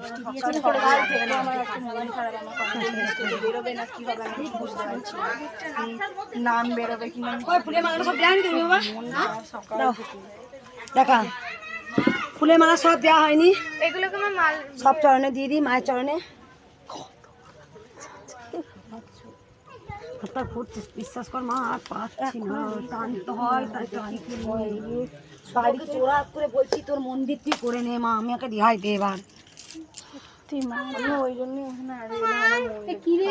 মন খারাপ আমার বেরোবে না কি হবে আমি বুঝতে পারছি নাম বেরোবে কি না। থেকে। দেখা। ফুলের মালা সব দেওয়া হয়নি? এগুলোকে সব চরণে দিয়ে দিই মায়ের চরণে। হাতটা ঘুরছে বিশ্বাস কর মা আর পাচ্ছি না টানতে হয় তাই টানতে হয় বাড়ি চোরা করে বলছি তোর মন্দির তুই করে নে মা আমি ওকে রিহাই দে এবার তুই মা আমি ওই জন্যই এখানে আর এলাম আমার কি রে?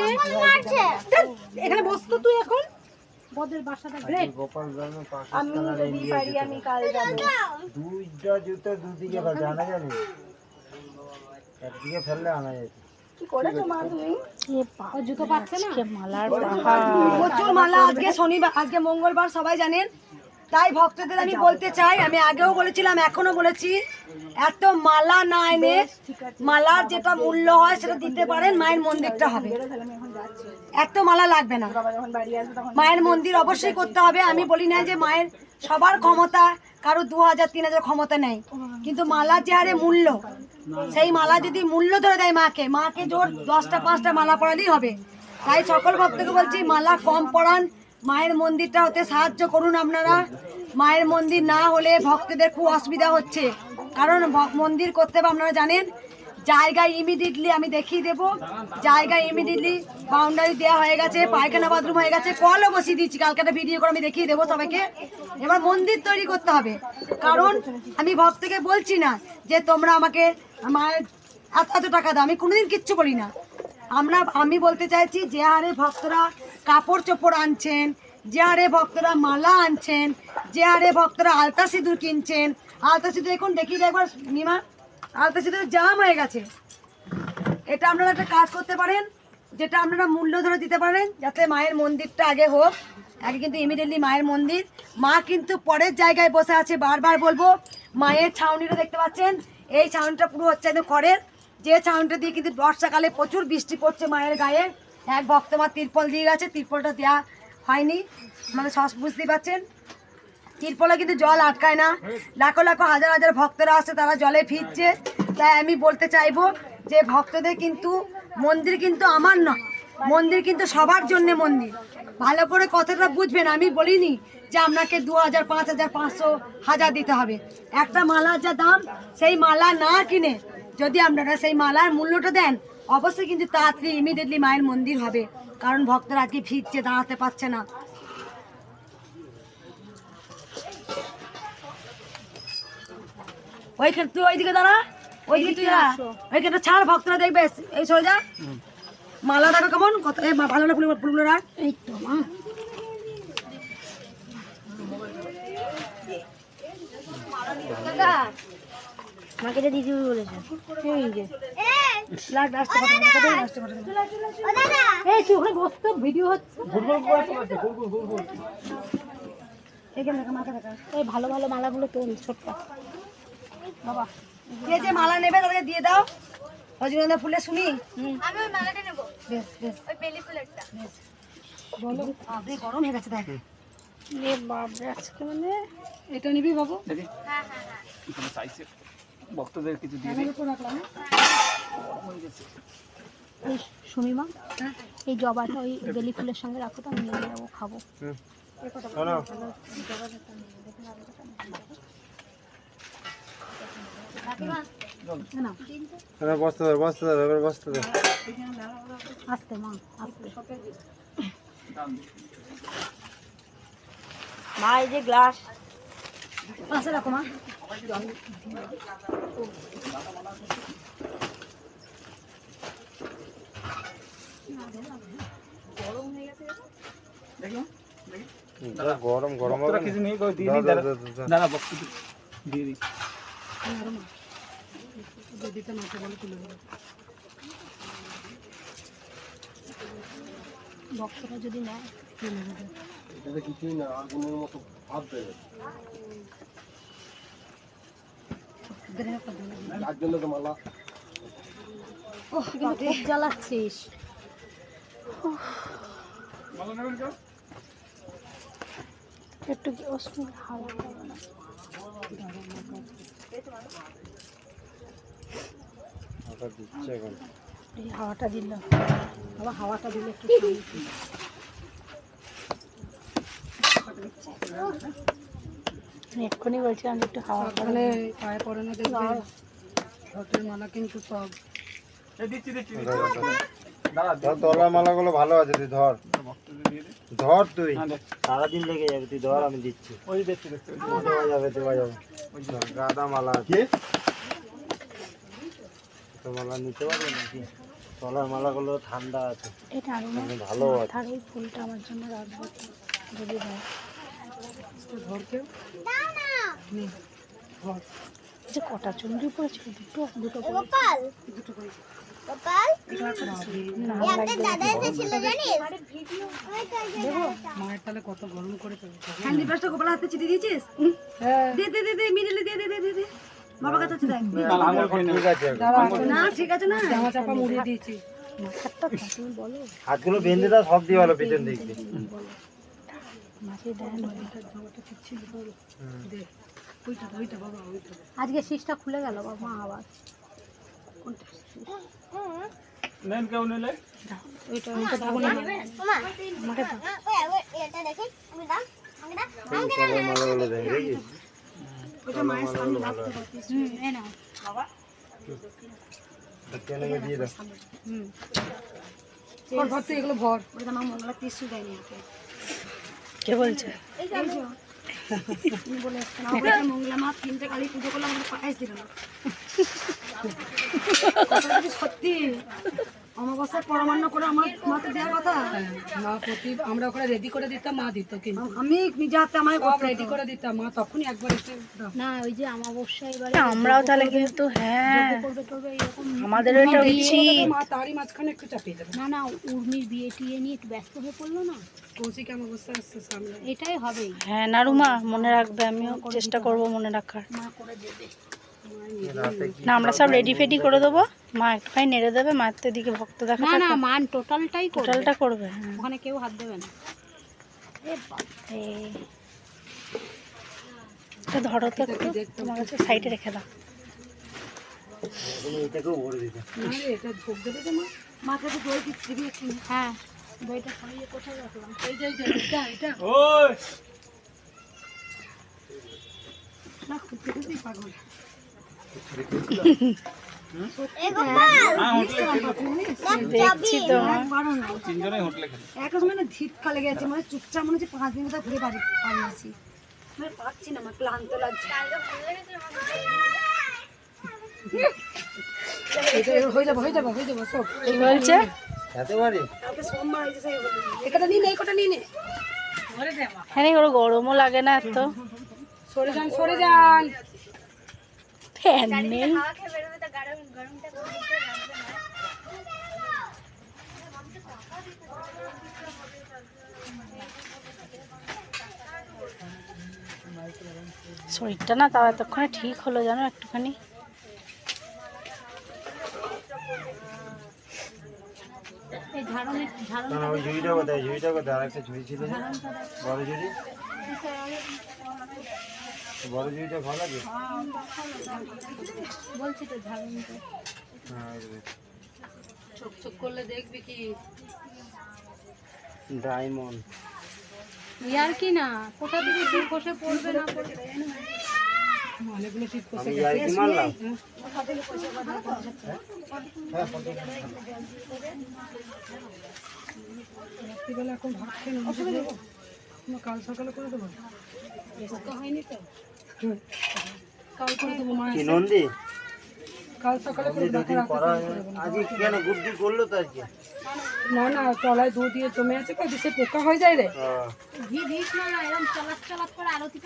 এখানে বসতো তুই এখন? বদের বাসাটা রে গোপাল গ্রামের পাশে আমি যদি পারি আমি কাল যাব। দুইটা জুতো দুদিকে একদিকে ফেললে আনা মালার প্রচুর মালা আজকে শনিবার আজকে মঙ্গলবার সবাই জানেন। তাই ভক্তদের আমি বলতে চাই আমি আগেও বলেছিলাম এখনও বলেছি এত মালা না এনে মালার যেটা মূল্য হয় সেটা দিতে পারেন মায়ের মন্দিরটা হবে। এত মালা লাগবে না। মায়ের মন্দির অবশ্যই করতে হবে। আমি বলি না যে মায়ের সবার ক্ষমতা কারও দু হাজার তিন হাজার ক্ষমতা নেই। কিন্তু মালার যে হারে মূল্য সেই মালা যদি মূল্য ধরে দেয় মাকে মাকে জোর দশটা পাঁচটা মালা পরালেই হবে। তাই সকল ভক্তকে বলছি মালা কম পরান মায়ের মন্দিরটা হতে সাহায্য করুন আপনারা। মায়ের মন্দির না হলে ভক্তদের খুব অসুবিধা হচ্ছে। কারণ মন্দির করতে হবে, আপনারা জানেন। জায়গায় ইমিডিয়েটলি আমি দেখিয়ে দেবো। জায়গায় ইমিডিয়েটলি বাউন্ডারি দেওয়া হয়ে গেছে, পায়খানা বাথরুম হয়ে গেছে কলও বসিয়ে দিচ্ছি কালকে একটা ভিডিও করে আমি দেখিয়ে দেবো সবাইকে। এবার মন্দির তৈরি করতে হবে। কারণ আমি ভক্তকে বলছি না যে তোমরা আমাকে মায়ের এত এত টাকা দাও। আমি কোনোদিন কিচ্ছু করি না আমরা আমি বলতে চাইছি যে হারে ভক্তরা কাপড় চোপড় আনছেন যে হারে ভক্তরা মালা আনছেন যে হারে ভক্তরা আলতা সিঁদুর কিনছেন। আলতা সিঁদুর এখন দেখি একবার নিমা, আলতা সিঁদুর জাম হয়ে গেছে। এটা আপনারা একটা কাজ করতে পারেন, যেটা আপনারা মূল্য ধরে দিতে পারেন, যাতে মায়ের মন্দিরটা আগে হোক। আগে কিন্তু ইমিডিয়েটলি মায়ের মন্দির। মা কিন্তু পরের জায়গায় বসে আছে, বারবার বলব, মায়ের ছাউনিটা দেখতে পাচ্ছেন? এই ছাউনিটা পুরো হচ্ছে একদম খড়ের। যে ছাউনিটা দিয়ে কিন্তু বর্ষাকালে প্রচুর বৃষ্টি পড়ছে মায়ের গায়ে। এক ভক্ত মা তিরপল দিয়ে গেছে, তিরপলটা দেওয়া হয়নি। মানে সস বুঝতেই পারছেন? তিরপলে কিন্তু জল আটকায় না। লাখো লাখো হাজার হাজার ভক্তরা আসে তারা জলে ফিরছে। তাই আমি বলতে চাইব যে ভক্তদের কিন্তু মন্দির কিন্তু আমার নয়, মন্দির কিন্তু সবার জন্য মন্দির। ভালো করে কথাটা বুঝবেন, আমি বলিনি যে আপনাকে দু হাজার, পাঁচ হাজার, পাঁচশো, হাজার দিতে হবে। একটা মালার যা দাম, সেই মালা না কিনে যদি আপনারা সেই মালার মূল্যটা দেন অবশ্যই কিন্তু তাড়াতাড়ি ইমিডিয়েটলি মায়ের মন্দির হবে। কারণ ভক্তরা আজকে ফিরছে দাঁড়াতে পারছে না। ওইখানে তুই ওইদিকে দাঁড়া। ওইদিকে তুই দাঁড়া। ওইখানে ছাড় ভক্তরা দেখবে। এই যা। মালা দেখো কেমন? কত ভালো না ফুল ফুলগুলো রাখ। এই তো মা। দিদি। বলেছে। এই তুই ওখানে বসতে ভিডিও হচ্ছে। এখানে দেখা মাথা দেখা এই ভালো ভালো মালাগুলো তোল ছোট্ট। বাবা। যে যে মালা নেবে তাদেরকে দিয়ে দাও। রজনীগন্ধা ফুলে শুনি। আমি ওই মালাটা নেব। বেশ বেশ। ওই বেলি ফুলেরটা বলো। আপনি গরম হয়ে গেছে দেখ। বাপরে আজকে মানে এটা নিবি বাবু হ্যাঁ। হ্যাঁ হ্যাঁ ভক্তদের কিছু দিয়ে দিই। এই সুমিমা এই জবাটা ওই বেলি ফুলের সঙ্গে রাখো তো আমি নিয়ে যাব খাব। বসতে বসতে এবার বসতে আসতে মা আসতে। মা এই যে গ্লাস। পাশে রাখো মা। গরম গরম কিছু না? নেই দিয়ে দিই দাঁড়া। দাও, দাও, দাও। দাঁড়া ভক্তদের দিয়ে দিই। ভক্তরা যদি দিচ্ছে এই হাওয়াটা দিল আবার হাওয়াটা দিলে একটু শান্তি। এক্ষুনি বলছিলাম যে একটু হাওয়া তাহলে পায়ে পড়ে না দেখবে মালা কিন্তু সব। এই দিচ্ছি দিচ্ছি ধর, ধর। তলার মালাগুলো ভালো আছে তুই ধর। ধর তুই। হ্যাঁ সারাদিন লেগে যাবে তুই ধর আমি দিচ্ছি। ওই দেওয়া যাবে দেওয়া যাবে। গাঁদা মালা আছে। তো মালা নিতে পারবে নাকি? তলার মালাগুলো ঠান্ডা আছে। মানে ভালো আছে। ফুলটা আমার জন্য রাখব যদি হয় যে কটা পড়েছিল দুটো দুটো করে। গোপাল। গোপাল না লাগবে। মায়ের তাহলে কত গরম করে হ্যান্ডি ব্রাশটা গোপাল হাতে চিঠি দিয়েছিস? দে দে দে দে মিডিলে দে দে দে দে দে। বাবা কাছে দেখ। না, আঙুল খেয়ে নেবে। ঠিক আছে না ঠিক আছে না। জামা চাপা মুড়িয়ে দিয়েছি। মাথারটা তো তুমি বলো। হাতগুলো বেঁধে দাও সব দিয়ে ভালো পিছন দিক আজকে শীষটা খুলে গেল বাবা আবার। নেন কেউ নিলে? ওইটা ওইটা থাকুন না আমাকে দাও। এটা দেখি আমি দাও আমি দাও এই তলার মালাগুলো দেখ দেখিস ওইটা মায়ের সামনে রাখতে পারতিস হুম এই নাও। কেনে দিয়ে দাও। ভর ভর এগুলো ভর। ওইটা মা মঙ্গলা টিস্যু দেয়নি ওকে। কে বলছে? না সত্যি অমাবস্যার পরমান্ন করে আমার মাকে দেওয়ার কথা মা প্রতি আমরা ওখানে রেডি করে দিতাম মা দিত কিন্তু। আমি নিজে হাতে আমায় রেডি করে দিতাম মা তখনই একবার এসে না ওই যে আমাবস্যা এবারে আমরাও তাহলে কিন্তু হ্যাঁ। আমাদের ওইটা মা তারই মাঝখানে একটু চাপিয়ে দেবে। না না উর্মির বিয়ে টিয়ে নিয়ে একটু ব্যস্ত হয়ে পড়ল না? এটাই হবেই। হ্যাঁ নারুমা মনে রাখবে আমিও চেষ্টা করব মনে রাখার। মা করে দেবে। না আমরা সব রেডি ফেডি করে দেবো। মা একটুখানি নেড়ে দেবে মায়ের তো এদিকে ভক্ত দেখা না না মান টোটালটাই টোটালটা করবে হ্যাঁ। ওখানে কেউ হাত দেবে না। এটা ধরো তো একটু। তোমার কাছে সাইডে রেখে দাও। এটাকেও ভরে দিতে। এটা ভোগ দেবে তো মা। মাকে তো দই দিচ্ছি হ্যাঁ। কোথায় রাখলাম? এই যে এটা এটা। ওই! না পাগল। হ্যাঁ। মানে মানে চুপচাপ মনে হচ্ছে পাঁচ দিন কোথাও ঘুরে বাড়ি আসি মানে পাচ্ছি না আমার ক্লান্ত লাগছে। হয়ে যাবে হয়ে যাবে হয়ে যাবে সব। বলছে? হ্যাঁ ওর গরমও লাগে না এত। সরে যান সরে যান। ফ্যান নেই। শরীরটা না তাও এতক্ষণে ঠিক হলো জানো একটুখানি? না ওই ঝুড়িটা কোথায় ঝুড়িটা কোথায় আর একটা ঝুড়ি ছিল বড় ঝুড়ি? বড় ঝুড়িটা ভালো লাগে? বলছি তো করলে দেখবি কি? ডায়মন্ড। ইয়ার কি না? কোথা থেকে দূর বসে পড়বে না পড়বে? অনেকগুলো শীত আমি যাই কি মারলাম? রাত্রিবেলা এখন ভাত খেয়ে দেবো কাল সকালে করে দেবো হয়নি তো কাল করে দেবো মা কি নন্দী কাল সকালে আজকে কেন গুড্ডি করল তো আজকে? না না তলায় দুধ দিয়ে জমে আছে কই সে পোকা হয়ে যায় রে। হ্যাঁ ঘি দিস না না এরকম চলাচ চলাচ করে আরতি